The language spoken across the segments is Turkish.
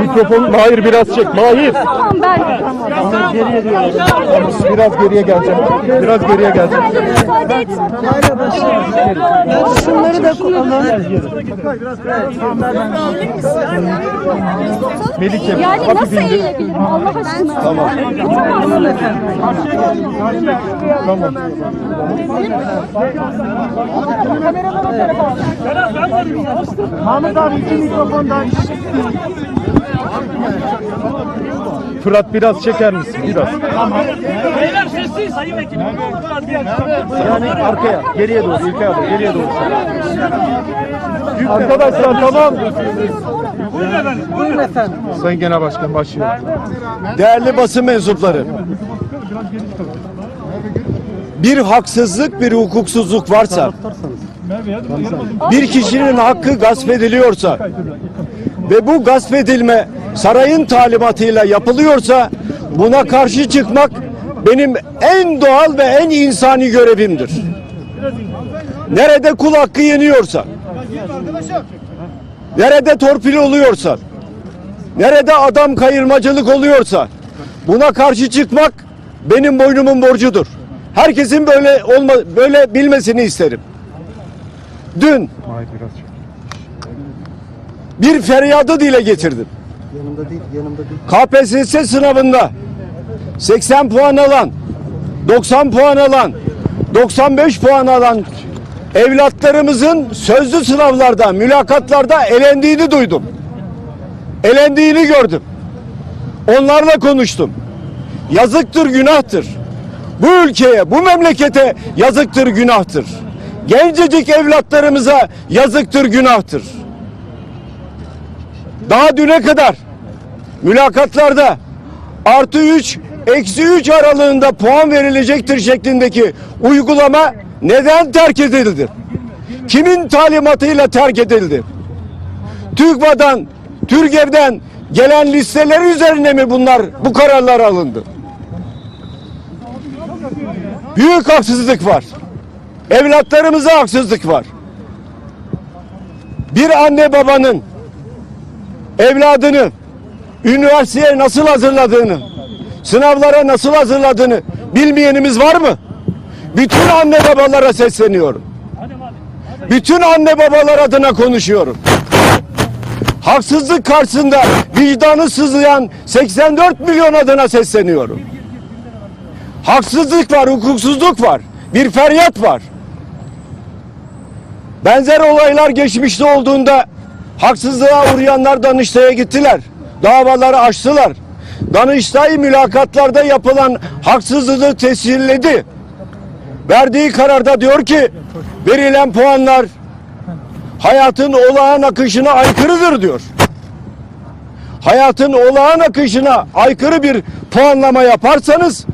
Mikrofon Mahir biraz çek. Mahir. Tamam ben. Biraz geriye geleceğim. Biraz geriye geleceğim. Şunları da kullanın. Melike. Yani nasıl indir. eğilebilirim Allah aşkına? Tamam. Tamam. Mahmut abi iki mikrofondan. Fırat biraz çeker misin? Biraz. Beyler sessiz sayın vekilim. Yani arkaya, geriye doğru, İlkay abi, geriye doğru. Arkadaşlar tamam. Buyurun efendim. Sayın Genel Başkan başlıyor. Değerli basın mensupları. Bir haksızlık, bir hukuksuzluk varsa, bir kişinin hakkı gasp ediliyorsa ve bu gasp edilme sarayın talimatıyla yapılıyorsa buna karşı çıkmak benim en doğal ve en insani görevimdir. Nerede kul hakkı yeniyorsa, nerede torpil oluyorsa, Nerede adam kayırmacılık oluyorsa buna karşı çıkmak benim boynumun borcudur. Herkesin böyle olma böyle bilmesini isterim. Dün bir feryadı dile getirdim. KPSS sınavında 80 puan alan, 90 puan alan, 95 puan alan evlatlarımızın sözlü sınavlarda, mülakatlarda elendiğini duydum. Elendiğini gördüm. Onlarla konuştum. Yazıktır, günahtır. Bu ülkeye, bu memlekete yazıktır, günahtır. Gencecik evlatlarımıza yazıktır, günahtır. Daha düne kadar mülakatlarda artı 3 eksi 3 aralığında puan verilecektir şeklindeki uygulama neden terk edildi? Kimin talimatıyla terk edildi? TÜGVA'dan, TÜRGEV'den gelen listeler üzerine mi bunlar bu kararlar alındı? Büyük haksızlık var. Evlatlarımıza haksızlık var. Bir anne babanın evladını üniversiteye nasıl hazırladığını, sınavlara nasıl hazırladığını bilmeyenimiz var mı? Bütün anne babalara sesleniyorum. Bütün anne babalar adına konuşuyorum. Haksızlık karşısında vicdanı sızlayan 84 milyon adına sesleniyorum. Haksızlık var, hukuksuzluk var. Bir feryat var. Benzer olaylar geçmişte olduğunda haksızlığa uğrayanlar Danıştay'a gittiler. Davaları açtılar. Danıştay mülakatlarda yapılan haksızlığı tescilledi. Verdiği kararda diyor ki verilen puanlar hayatın olağan akışına aykırıdır diyor. Hayatın olağan akışına aykırı bir puanlama yaparsanız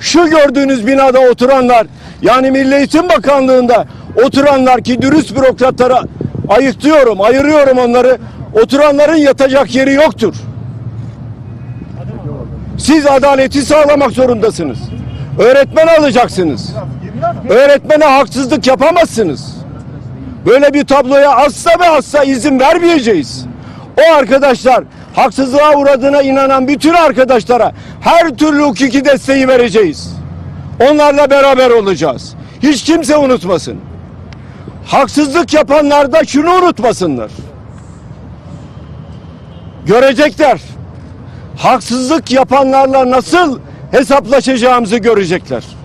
şu gördüğünüz binada oturanlar yani Milli Eğitim Bakanlığı'nda oturanlar ki dürüst bürokratlara ayıklıyorum, ayırıyorum onları. Oturanların yatacak yeri yoktur. Siz adaleti sağlamak zorundasınız. Öğretmen alacaksınız. Öğretmene haksızlık yapamazsınız. Böyle bir tabloya asla ve asla izin vermeyeceğiz. O arkadaşlar haksızlığa uğradığına inanan bütün arkadaşlara her türlü hukuki desteği vereceğiz. Onlarla beraber olacağız. Hiç kimse unutmasın. Haksızlık yapanlar da şunu unutmasınlar. Görecekler. Haksızlık yapanlarla nasıl hesaplaşacağımızı görecekler.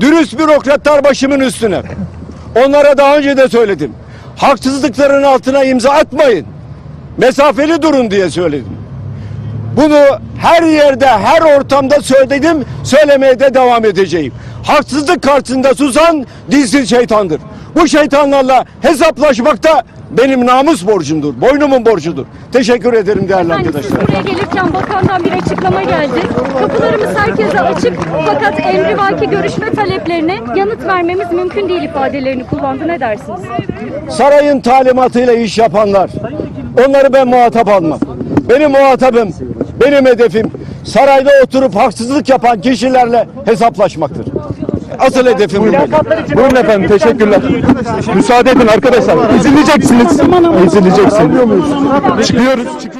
Dürüst bürokratlar başımın üstüne. Onlara daha önce de söyledim. Haksızlıkların altına imza atmayın. Mesafeli durun diye söyledim. Bunu her yerde, her ortamda söyledim, söylemeye de devam edeceğim. Haksızlık karşısında susan dilsiz şeytandır. Bu şeytanlarla hesaplaşmak da benim namus borcumdur, boynumun borcudur. Teşekkür ederim değerli Ben arkadaşlar. buraya gelirken bakandan bir açıklama geldi. Kapılarımız herkese açık fakat emrivaki görüşme taleplerine yanıt vermemiz mümkün değil ifadelerini kullandı. Ne dersiniz? sarayın talimatıyla iş yapanlar onları ben muhatap almam. Benim muhatabım, benim hedefim sarayda oturup haksızlık yapan kişilerle hesaplaşmaktır. Asıl hedefim bu. Buyurun efendim teşekkürler. Müsaade edin arkadaşlar. Ezileceksiniz. Ezileceksiniz. Çıkıyoruz. çıkıyoruz.